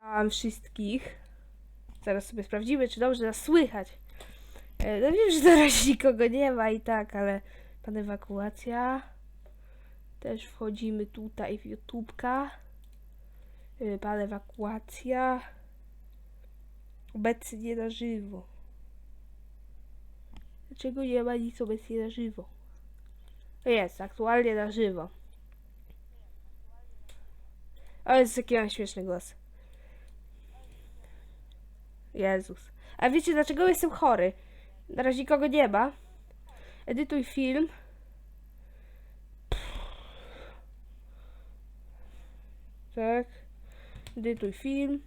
Witam wszystkich. Zaraz sobie sprawdzimy, czy dobrze nas słychać. E, No wiem, że razie nikogo nie ma i tak, ale pan ewakuacja. Też wchodzimy tutaj w YouTubka. E, Pan ewakuacja. Obecnie nie na żywo. Dlaczego nie ma nic obecnie na żywo? Jest, aktualnie na żywo. O, jest jaki mam śmieszny głos. Jezus. A wiecie dlaczego jestem chory? Na razie nikogo nie ma. Edytuj film. Tak. Edytuj film.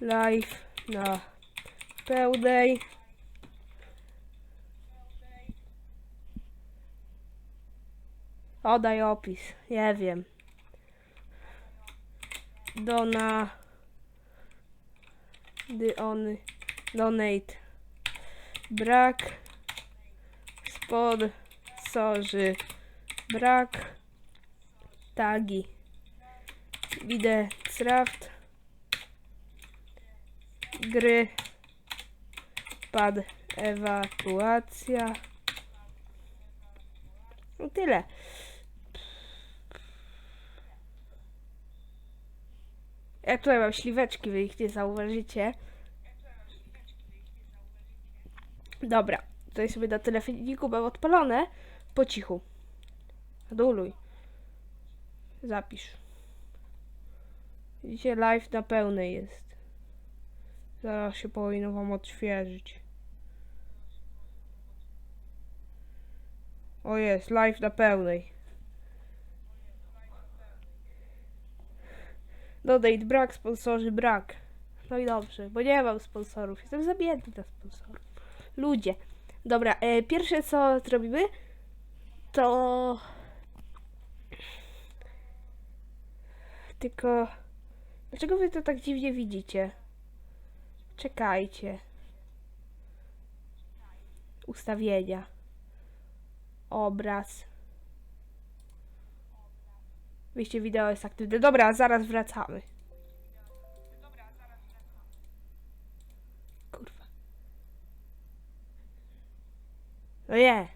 Live na pełnej. Odaj opis. Nie wiem. Dona. Dy on. Donate. Brak. Sponsorzy. Brak. Tagi. Widzę craft. Gry. Pad. Ewakuacja. No tyle. Ja tutaj mam śliweczki, wy ich nie zauważycie. Dobra, tutaj sobie na telefoniku mam odpalone. Po cichu. Aduluj. Zapisz. Widzicie, live na pełnej jest. Zaraz się powinno wam odświeżyć. O jest, live na pełnej. Dodate brak, sponsorzy brak. No i dobrze, bo nie mam sponsorów. Jestem zamięty na sponsorów. Ludzie. Dobra, e, pierwsze co zrobimy, to... Tylko... Dlaczego wy to tak dziwnie widzicie? Czekajcie. Ustawienia. Obraz. Wyjście wideo jest aktywne. Dobra, zaraz wracamy. Kurwa. No nie.